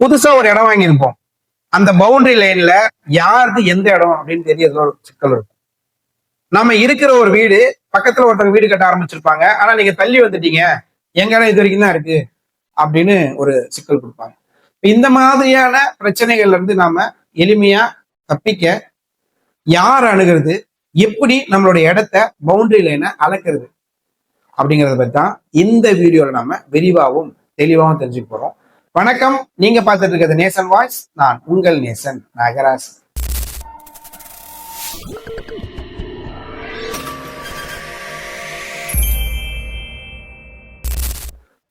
புதுசா ஒரு இடம் வாங்கியிருப்போம். அந்த பவுண்டரி லைன்ல யாருக்கு எந்த இடம் அப்படின்னு தெரியறதுல ஒரு சிக்கல் இருக்கும். நம்ம இருக்கிற ஒரு வீடு பக்கத்துல ஒருத்தவங்க வீடு கட்ட ஆரம்பிச்சிருப்பாங்க. ஆனா நீங்க தள்ளி வந்துட்டீங்க. எங்க இடம் இது வரைக்கும் தான் இருக்கு. அப்படின்னு ஒரு சிக்கல் கொடுப்பாங்க. இந்த மாதிரியான பிரச்சனைகள்ல இருந்து நாம எளிமையா தப்பிக்க யார் அணுகிறது? எப்படி நம்மளுடைய இடத்த பவுண்டரி லைனை அளக்கிறது? அப்படிங்கறத பத்தி தான் இந்த வீடியோல நாம விரிவாகவும் தெளிவாகவும் தெரிஞ்சுக்க போறோம். வணக்கம். நீங்க பார்த்துட்டு இருக்கிறது நேசன் வாய்ஸ். நான் உங்கள் நேசன் நாகராஜ்.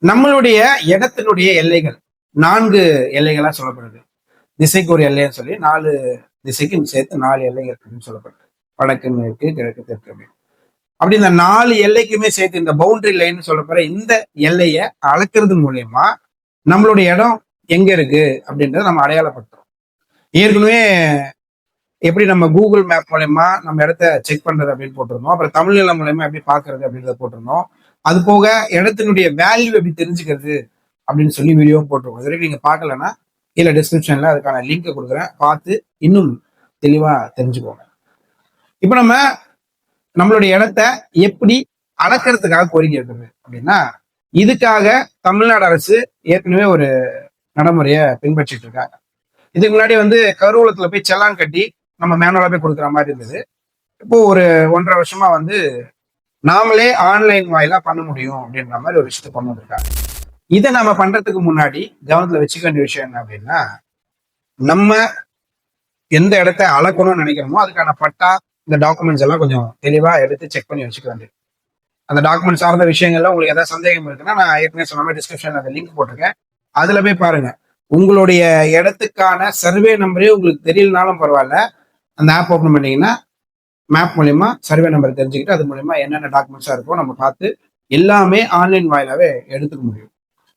நம்மளுடைய இடத்தினுடைய எல்லைகள். நான்கு எல்லைகளா சொல்லப்படுது. திசைக்கு ஒரு எல்லைன்னு சொல்லி நாலு திசைக்கும் சேர்த்து நாலு எல்லைகள் அப்படின்னு சொல்லப்படுது. வடக்கு மேற்கு கிழக்கு தெற்கு அப்படின்னு. அப்படி இந்த நாலு எல்லைக்குமே சேர்த்து இந்த பவுண்டரி லைன் சொல்லப்படுற இந்த எல்லையை அளக்கிறது மூலியமா நம்மளுடைய இடம் எங்க இருக்கு அப்படின்றத நம்ம அடையாளப்படுத்துறோம். ஏற்கனவே எப்படி நம்ம கூகுள் மேப் மூலயமா நம்ம இடத்த செக் பண்றது அப்படின்னு போட்டிருந்தோம். அப்புறம் தமிழ்நிலம் மூலயமா எப்படி பாக்குறது அப்படின்றத போட்டிருந்தோம். அது போக இடத்தினுடைய வேல்யூ எப்படி தெரிஞ்சுக்கிறது அப்படின்னு சொல்லி வீடியோ போட்டிருக்கோம். இது வரைக்கும் நீங்க பார்க்கலன்னா கீழே டிஸ்கிரிப்ஷன்ல அதுக்கான லிங்கை கொடுக்குறேன். பார்த்து இன்னும் தெளிவா தெரிஞ்சுக்கோங்க. இப்போ நம்ம நம்மளுடைய இடத்த எப்படி அளக்கிறதுக்காக கோரிக்கை இருக்குது அப்படின்னா இதுக்காக தமிழ்நாடு அரசு ஏற்கனவே ஒரு நடைமுறையை பின்பற்றிட்டு இருக்காங்க. இதுக்கு முன்னாடி வந்து கருவூலத்துல போய் செல்லான் கட்டி நம்ம மேனுவலா போய் கொடுக்குற மாதிரி இருந்தது. இப்போ ஒரு ஒன்றரை வருஷமா வந்து நாமளே ஆன்லைன் வாயிலா பண்ண முடியும் அப்படின்ற மாதிரி ஒரு விஷயத்தை கொண்டு வந்திருக்காங்க. இதை நம்ம பண்றதுக்கு முன்னாடி கவனத்துல வச்சுக்க வேண்டிய விஷயம் என்ன அப்படின்னா நம்ம எந்த இடத்த அளக்கணும்னு நினைக்கிறோமோ அதுக்கான பட்டா இந்த டாக்குமெண்ட்ஸ் எல்லாம் கொஞ்சம் தெளிவா எடுத்து செக் பண்ணி வச்சுக்க வேண்டியது. அந்த டாக்குமெண்ட் சார்ந்த விஷயங்கள்ல உங்களுக்கு ஏதாவது சந்தேகம் இருக்குன்னா நான் ஏற்கனவே சொன்ன மாதிரி டிஸ்கிரிப்ஷன் அந்த லிங்க் போட்டிருக்கேன். அதுல போய் பாருங்க. உங்களுடைய இடத்துக்கான சர்வே நம்பரே உங்களுக்கு தெரியலனாலும் பரவாயில்ல. அந்த ஆப் ஓப்பன் பண்ணீங்கன்னா மேப் மூலயமா சர்வே நம்பர் தெரிஞ்சுக்கிட்டு அது மூலயமா என்னென்ன டாக்குமெண்ட்ஸா இருக்கோ நம்ம பார்த்து எல்லாமே ஆன்லைன் வாயிலாவே எடுத்துக்க முடியும்.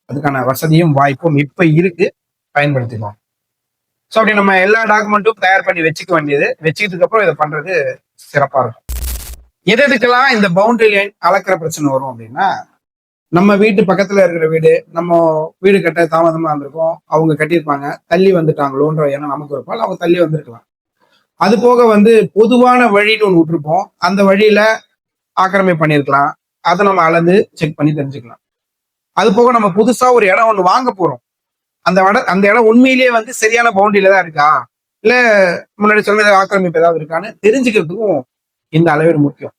அதுக்கான வசதியும் வாய்ப்பும் இப்ப இருக்கு. பயன்படுத்திக்கலாம். ஸோ அப்படி நம்ம எல்லா டாக்குமெண்ட்டும் தயார் பண்ணி வச்சுக்க வேண்டியது வச்சுக்கிட்டதுக்கப்புறம் இதை பண்ணுறது சிறப்பாக இருக்கும். எது எதுக்கெல்லாம் இந்த பவுண்டரி லைன் அளக்கிற பிரச்சனை வரும் அப்படின்னா நம்ம வீட்டு பக்கத்துல இருக்கிற வீடு நம்ம வீடு கட்ட தாமதமா இருந்திருக்கோம் அவங்க கட்டியிருப்பாங்க தள்ளி வந்துட்டாங்களோன்ற எண்ணம் நமக்கு இருப்பால் அவங்க தள்ளி வந்திருக்கலாம். அது போக வந்து பொதுவான வழின்னு ஒன்று விட்டுருப்போம். அந்த வழியில ஆக்கிரமி பண்ணியிருக்கலாம். அதை நம்ம அளந்து செக் பண்ணி தெரிஞ்சுக்கலாம். அது போக நம்ம புதுசா ஒரு இடம் ஒன்று வாங்க போறோம். அந்த இடம் அந்த இடம் உண்மையிலேயே வந்து சரியான பவுண்டரியில தான் இருக்கா? இல்ல முன்னாடி சொன்னது ஆக்கிரமிப்பு ஏதாவது இருக்கான்னு தெரிஞ்சுக்கிறதுக்கும் இந்த அளவீடு முக்கியம்.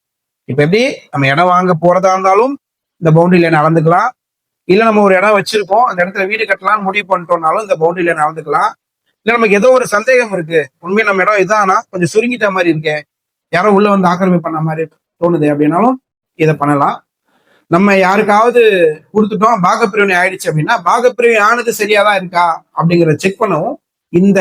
இப்ப எப்படி? நம்ம இடம் வாங்க போறதா இருந்தாலும் இந்த பவுண்டரி லைன் அளந்துக்கலாம். இல்ல நம்ம ஒரு இடம் வச்சிருக்கோம் அந்த இடத்துல வீடு கட்டலாம்னு முடிவு பண்ணிட்டோம்னாலும் இந்த பவுண்டரி லைன் அளந்துக்கலாம். இல்ல நமக்கு ஏதோ ஒரு சந்தேகம் இருக்கு. உண்மையை நம்ம இடம் இதானா? கொஞ்சம் சுருங்கிட்ட மாதிரி இருக்கே. யாரோ உள்ள வந்து ஆக்கிரமிப்பு பண்ண மாதிரி தோணுது அப்படின்னாலும் இதை பண்ணலாம். நம்ம யாருக்காவது கொடுத்துட்டோம் பாகப்பிரிவினை ஆயிடுச்சு அப்படின்னா பாகப்பிரிவினை ஆனது சரியாதான் இருக்கா அப்படிங்கிறத செக் பண்ணவும் இந்த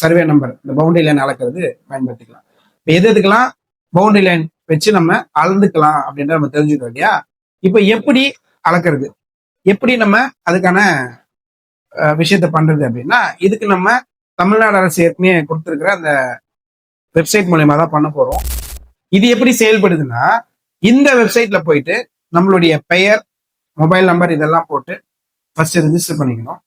சர்வே நம்பர் இந்த பவுண்டரி லைன் அளக்கிறது பயன்படுத்திக்கலாம். இப்போ எது எதுக்கெல்லாம் பவுண்டரி லைன் வச்சு நம்ம அளந்துக்கலாம் அப்படின்ற நம்ம தெரிஞ்சுக்கிறோம் இல்லையா? இப்ப எப்படி அளக்கிறது? எப்படி நம்ம அதுக்கான விஷயத்த பண்றது அப்படின்னா இதுக்கு நம்ம தமிழ்நாடு அரசு ஏற்கனவே கொடுத்துருக்கிற அந்த வெப்சைட் மூலயமா தான் பண்ண போறோம். இது எப்படி செயல்படுதுன்னா இந்த வெப்சைட்ல போயிட்டு நம்மளுடைய பெயர் மொபைல் நம்பர் இதெல்லாம் போட்டு ஃபர்ஸ்ட் ரிஜிஸ்டர் பண்ணிக்கணும்.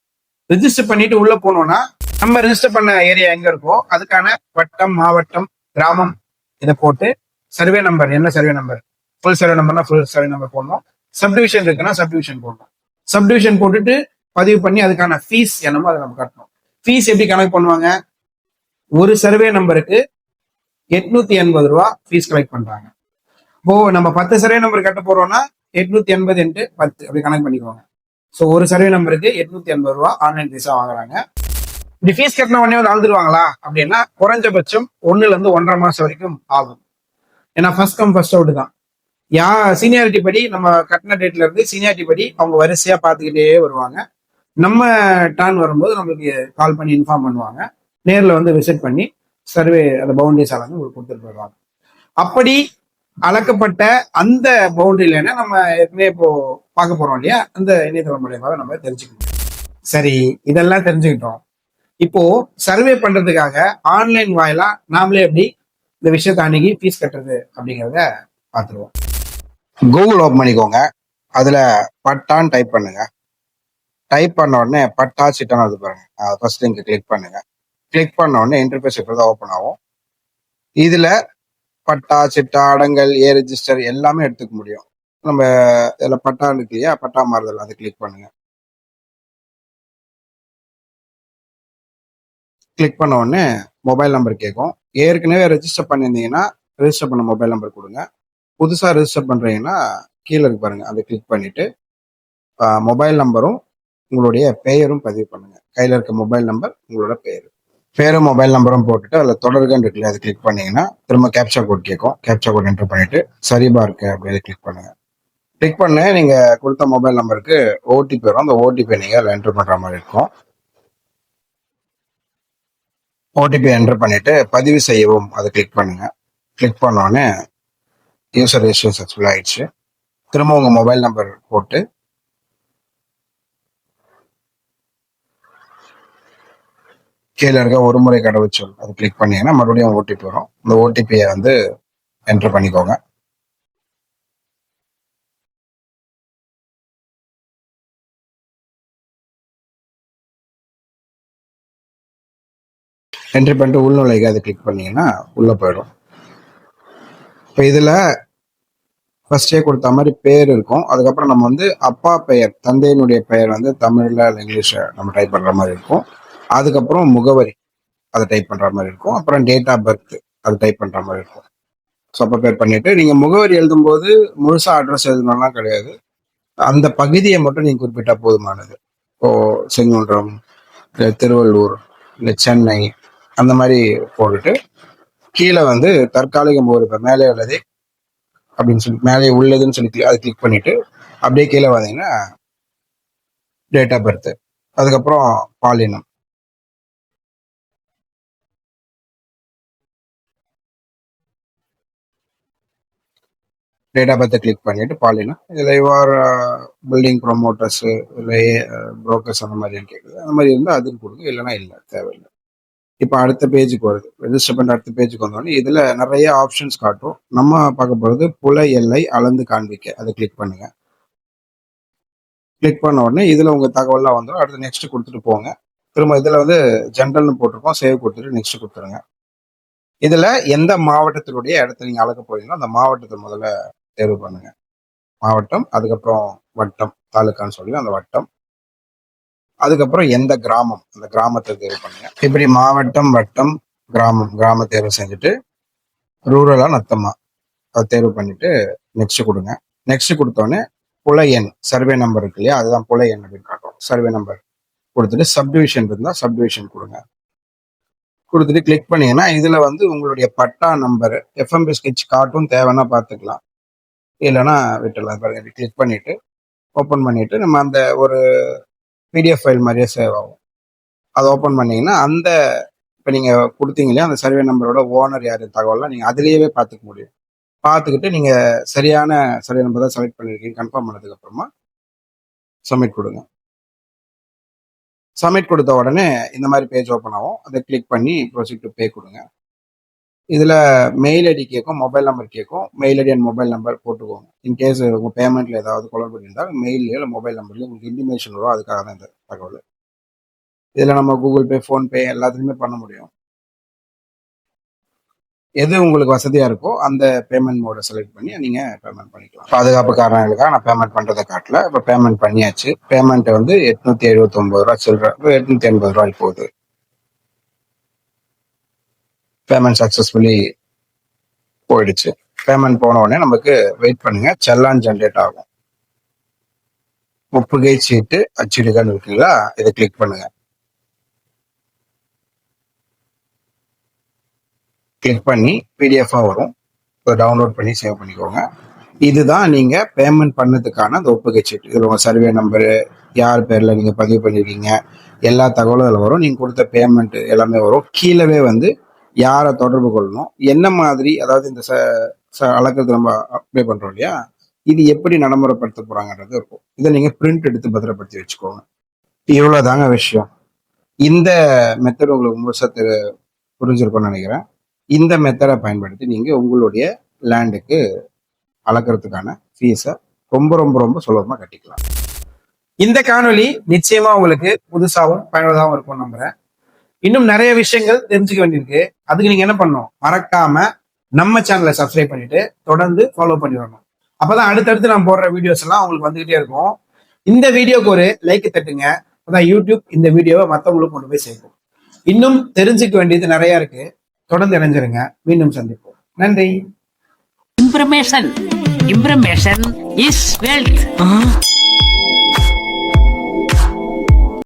ரிஜிஸ்டர் பண்ணிட்டு உள்ள போனோம்னா நம்ம ரெஜிஸ்டர் பண்ண ஏரியா எங்க இருக்கோ அதுக்கான வட்டம் மாவட்டம் கிராமம் இதை போட்டு சர்வே நம்பர் என்ன சர்வே நம்பர் ஃபுல் சர்வே நம்பர்னா ஃபுல் சர்வே நம்பர் போடணும். சப்டிவிஷன் இருக்குன்னா சப்டிவிஷன் போடணும். சப்டிவிஷன் போட்டுட்டு பதிவு பண்ணி அதுக்கான ஃபீஸ் என்னமோ அதை நம்ம கட்டணும். ஃபீஸ் எப்படி கணக்கு பண்ணுவாங்க? ஒரு சர்வே நம்பருக்கு எட்நூத்தி எண்பது ரூபா ஃபீஸ் கலெக்ட் பண்றாங்க. இப்போ நம்ம பத்து சர்வே நம்பர் கட்ட போறோம்னா எட்நூத்தி எண்பது இன்ட்டு பத்து அப்படி கணக்கு பண்ணிக்குவாங்க ஸோ ஒரு சர்வே நம்பருக்கு எட்நூத்தி எண்பது ரூபா ஆன்லைன் ஃபீஸா வாங்குறாங்க. இப்படி ஃபீஸ் கட்டின உடனே வந்து அழுதுருவாங்களா அப்படின்னா குறைஞ்சபட்சம் ஒன்னுல இருந்து ஒன்றரை மாசம் வரைக்கும் ஆகும். ஏன்னா ஃபர்ஸ்ட் கம் ஃபர்ஸ்ட் அவுட் தான். யா சீனியாரிட்டி படி நம்ம கட்டின டேட்ல இருந்து சீனியாரிட்டி படி அவங்க வரிசையா பார்த்துக்கிட்டே வருவாங்க. நம்ம டர்ன் வரும்போது நம்மளுக்கு கால் பண்ணி இன்ஃபார்ம் பண்ணுவாங்க. நேர்ல வந்து விசிட் பண்ணி சர்வே அந்த பவுண்டரிஸ் அளந்து உங்களுக்கு கொடுத்துட்டு போயிடுவாங்க. அப்படி அளக்கப்பட்ட அந்த பவுண்டரியில நம்ம ஏற்கனவே இப்போ பார்க்க போறோம் இல்லையா? அந்த இணையதளம் மூலியமாக நம்ம தெரிஞ்சுக்கணும். சரி இதெல்லாம் தெரிஞ்சுக்கிட்டோம். இப்போ சர்வே பண்றதுக்காக ஆன்லைன் வாயிலா நாமளே எப்படி இந்த விஷயத்தை அணுகி ஃபீஸ் கட்டுறது அப்படிங்கிறத பார்த்துருவோம். கூகுள் ஓப்பன் பண்ணிக்கோங்க. அதுல பட்டான்னு டைப் பண்ணுங்க. டைப் பண்ண உடனே பட்டா சிட்டான்னு வந்து பாருங்க. ஃபர்ஸ்ட் லிங்க் கிளிக் பண்ணுங்க. கிளிக் பண்ண உடனே இன்டர்ஃபேஸ் இப்போ தான் ஓப்பன் ஆகும். இதுல பட்டா சிட்டா அடங்கல் ஏ ரெஜிஸ்டர் எல்லாமே எடுத்துக்க முடியும். நம்ம இதில் பட்டா இருக்கு இல்லையா? பட்டா மாறுதல் அதை கிளிக் பண்ணுங்க. கிளிக் பண்ண உடனே மொபைல் நம்பர் கேட்கும் ஏற்கனவே ரெஜிஸ்டர் பண்ணியிருந்தீங்கன்னா ரெஜிஸ்டர் பண்ண மொபைல் நம்பர் கொடுங்க. புதுசாக ரெஜிஸ்டர் பண்ணுறீங்கன்னா கீழே இருக்கு பாருங்கள் அதை கிளிக் பண்ணிவிட்டு மொபைல் நம்பரும் உங்களுடைய பெயரும் பதிவு பண்ணுங்கள் கையில் இருக்க மொபைல் நம்பர் உங்களோட பெயர். பேரும் மொபைல் நம்பரும் போட்டுட்டு அதில் தொடர்கன்னு இருக்குல்ல அதை கிளிக் பண்ணீங்கன்னா திரும்ப கேப்சா கோட் கேட்கும் கேப்சா கோட் என்டர் பண்ணிட்டு சரிபா இருக்கு அப்படின்னு கிளிக் பண்ணுங்க. கிளிக் பண்ண நீங்கள் கொடுத்த மொபைல் நம்பருக்கு ஓடிபி வரும். அந்த ஓடிபி நீங்கள் அதில் என்டர் பண்ணுற மாதிரி இருக்கும். ஓடிபி என்டர் பண்ணிட்டு பதிவு செய்யவும் அதை கிளிக் பண்ணுங்க. கிளிக் பண்ணோடனே யூசர் ரெஜிஸ்ட்ரேஷன் சக்ஸஸ்ஃபுல் ஆயிடுச்சு. திரும்ப உங்க மொபைல் நம்பர் போட்டு கீழே இருக்க ஒரு முறை கடவுச்சொல் அதை கிளிக் பண்ணீங்கன்னா மறுபடியும் ஓடிபி வரும். இந்த ஓடிபியை வந்து என்டர் பண்ணிக்கோங்க. என்ட்ரி பண்ணிட்டு உள்நுழைக அதை கிளிக் பண்ணீங்கன்னா உள்ள போயிடும். இப்போ இதில் ஃபர்ஸ்டே கொடுத்த மாதிரி பேர் இருக்கும். அதுக்கப்புறம் நம்ம வந்து அப்பா பெயர் தந்தையினுடைய பெயர் வந்து தமிழில் இல்லை இங்கிலீஷில் நம்ம டைப் பண்ணுற மாதிரி இருக்கும். அதுக்கப்புறம் முகவரி அதை டைப் பண்ணுற மாதிரி இருக்கும். அப்புறம் டேட் ஆஃப் பர்த் அதை டைப் பண்ணுற மாதிரி இருக்கும். ஸோ அப்போ பேர் பண்ணிவிட்டு நீங்கள் முகவரி எழுதும்போது முழுசாக அட்ரஸ் எழுதணும்லாம் கிடையாது. அந்த பகுதியை மட்டும் நீங்கள் குறிப்பிட்டால் போதுமானது. இப்போது செங்குன்றம் இல்லை திருவள்ளூர் இல்லை சென்னை அந்த மாதிரி போட்டுட்டு கீழே வந்து தற்காலிக முகவரி இப்போ மேலே உள்ளது அப்படின்னு சொல்லி மேலே உள்ளதுன்னு சொல்லி அதை கிளிக் பண்ணிட்டு அப்படியே கீழே வந்தீங்கன்னா டேட் ஆஃப் பர்த் அதுக்கப்புறம் பாலினம். டேட்டா பர்த்தை கிளிக் பண்ணிட்டு பாலினா இதில் இவ்வாறு பில்டிங் ப்ரொமோட்டர்ஸு இல்லை புரோக்கர்ஸ் அந்த மாதிரி கேட்குது அந்த மாதிரி இருந்தால் அதுக்கு கொடுங்க இல்லைன்னா இல்லை தேவையில்லை. இப்போ அடுத்த பேஜுக்கு வருது. ரெஜிஸ்டர் பண்ண அடுத்த பேஜுக்கு வந்தோடனே இதில் நிறைய ஆப்ஷன்ஸ் காட்டும். நம்ம பார்க்க போகிறது புல எல்லை அளந்து காண்பிக்க. அதை கிளிக் பண்ணுங்க. கிளிக் பண்ண உடனே இதில் உங்கள் தகவலாம் வந்துடும் அடுத்து நெக்ஸ்ட் கொடுத்துட்டு போங்க. திரும்ப இதில் வந்து ஜென்ரல்னு போட்டிருக்கோம். சேவ் கொடுத்துட்டு நெக்ஸ்ட் கொடுத்துருங்க. இதில் எந்த மாவட்டத்தினுடைய இடத்த நீங்கள் அளக்க போறீங்களோ அந்த மாவட்டத்தை முதல்ல தேர்வு பண்ணுங்க. மாவட்டம் அதுக்கப்புறம் வட்டம் தாலுக்கான்னு சொல்லி அந்த வட்டம் அதுக்கப்புறம் எந்த கிராமம்? அந்த கிராமத்தை தேர்வு பண்ணுங்க. இப்படி மாவட்டம் வட்டம் கிராமம் கிராம தேர்வு செஞ்சுட்டு ரூரலா நத்தமா அதை தேர்வு பண்ணிட்டு நெக்ஸ்ட் கொடுங்க. நெக்ஸ்ட் கொடுத்தோடனே புல எண் சர்வே நம்பர் இருக்கு இல்லையா? அதுதான் புல எண் அப்படின்னு காட்டும் சர்வே நம்பர் கொடுத்துட்டு சப்டிவிஷன் இருந்தால் சப்டிவிஷன் கொடுங்க. கொடுத்துட்டு கிளிக் பண்ணீங்கன்னா இதுல வந்து உங்களுடைய பட்டா நம்பர் எஃப்எம்பி ஸ்கெட்ச் காட்டும் தேவைன்னா பார்த்துக்கலாம். இல்லைன்னா விட்டுலாம் பாருங்க கிளிக் பண்ணிட்டு ஓப்பன் பண்ணிட்டு நம்ம அந்த ஒரு பிடிஎஃப் ஃபைல் மாதிரியே சேவ் ஆகும். அதை ஓப்பன் பண்ணீங்கன்னா அந்த இப்போ நீங்கள் கொடுத்தீங்க இல்லையா அந்த சர்வே நம்பரோட ஓனர் யார் தகவலாம் நீங்கள் அதுலேயே பார்த்துக்க முடியும். பார்த்துக்கிட்டு நீங்கள் சரியான சர்வே நம்பர் தான் செலக்ட் பண்ணியிருக்கீங்க கன்ஃபார்ம் பண்ணதுக்கப்புறமா சப்மிட் கொடுங்க. சப்மிட் கொடுத்த உடனே இந்த மாதிரி பேஜ் ஓப்பன் ஆகும். அதை கிளிக் பண்ணி ப்ரொசீட் டு பே கொடுங்க. இதில் மெயில் ஐடி கேட்கும் மொபைல் நம்பர் கேட்கும் mail ID and mobile number போட்டுக்கோங்க. இன்கேஸ் உங்கள் பேமெண்ட்டில் ஏதாவது குழப்பம் இருந்தால் மெயிலையோ இல்லை மொபைல் நம்பர்லையோ உங்களுக்கு இன்டிமேஷன் வரும். அதுக்காக தான் இந்த தகவல். இதில் நம்ம கூகுள் பே ஃபோன்பே எல்லாத்துலேயுமே பண்ண முடியும். எது உங்களுக்கு வசதியாக இருக்கோ அந்த பேமெண்ட் மோடை செலக்ட் பண்ணி நீங்கள் பேமெண்ட் பண்ணிக்கலாம். பாதுகாப்பு காரணங்களுக்காக நான் பேமெண்ட் பண்ணுறதை காட்டல. இப்போ பேமெண்ட் பண்ணியாச்சு. பேமெண்ட்டை வந்து எட்நூற்றி எழுபத்தொம்பது ரூபா சில்லற எட்நூற்றி எண்பது ரூபாய்க்கு போகுது. பேமெண்ட் சக்ஸஸ்ஃபுல்லி போயிடுச்சு. பேமெண்ட் போன உடனே நமக்கு வெயிட் பண்ணுங்க. செல்லான் ஜென்ரேட் ஆகும். ஒப்புகை சீட்டு அச்சிடுகன்னு இருக்குங்களா இதை கிளிக் பண்ணுங்க. கிளிக் பண்ணி பிடிஎஃபாக வரும். டவுன்லோட் பண்ணி சேவ் பண்ணிக்கோங்க. இதுதான் நீங்கள் பேமெண்ட் பண்ணதுக்கான அந்த ஒப்புகை சீட்டு. இதில் உங்கள் சர்வே நம்பரு யார் பேரில் நீங்கள் பதிவு பண்ணியிருக்கீங்க எல்லா தகவலும் அதில் வரும். நீங்கள் கொடுத்த பேமெண்ட் எல்லாமே வரும். கீழவே வந்து யாரை தொடர்பு கொள்ளணும்? என்ன மாதிரி அதாவது இந்த ச ச அளக்கிறது நம்ம அப்ளை பண்றோம் இல்லையா? இது எப்படி நடைமுறைப்படுத்த போறாங்கன்றது இருக்கும். இதை நீங்க பிரிண்ட் எடுத்து பத்திரப்படுத்தி வச்சுக்கோங்க. இவ்வளவுதாங்க விஷயம். இந்த மெத்தட் உங்களுக்கு முழுசா தெரி- புரிஞ்சிருக்கும்னு நினைக்கிறேன். இந்த மெத்தடை பயன்படுத்தி நீங்க உங்களுடைய லேண்டுக்கு அளக்கிறதுக்கான ஃபீஸை ரொம்ப ரொம்ப ரொம்ப சுலபமா கட்டிக்கலாம். இந்த காணொலி நிச்சயமா உங்களுக்கு புதுசாகவும் பயனுள்ளதாகவும் இருக்கும் நம்புறேன். இன்னும் நிறைய விஷயங்கள் தெரிஞ்சுக்க வேண்டியிருக்கு. அதுக்கு நீங்க என்ன பண்ணணும்? மறக்காம நம்ம சேனலை சப்ஸ்கிரைப் பண்ணிட்டு தொடர்ந்து ஃபாலோ பண்ணி வரணும். அப்பதான் அடுத்தடுத்து நான் போடுற வீடியோஸ் எல்லாம் உங்களுக்கு வந்துகிட்டே இருக்கும். இந்த வீடியோக்கு ஒரு லைக் தட்டுங்க. அப்பதான் யூடியூப் இந்த வீடியோவை மற்றவங்களுக்கு கொண்டு போய் சேர்க்கும். இன்னும் தெரிஞ்சுக்க வேண்டியது நிறைய இருக்கு. தொடர்ந்து இணைஞ்சிருங்க. மீண்டும் சந்திப்போம். நன்றி. Information. Information is wealth.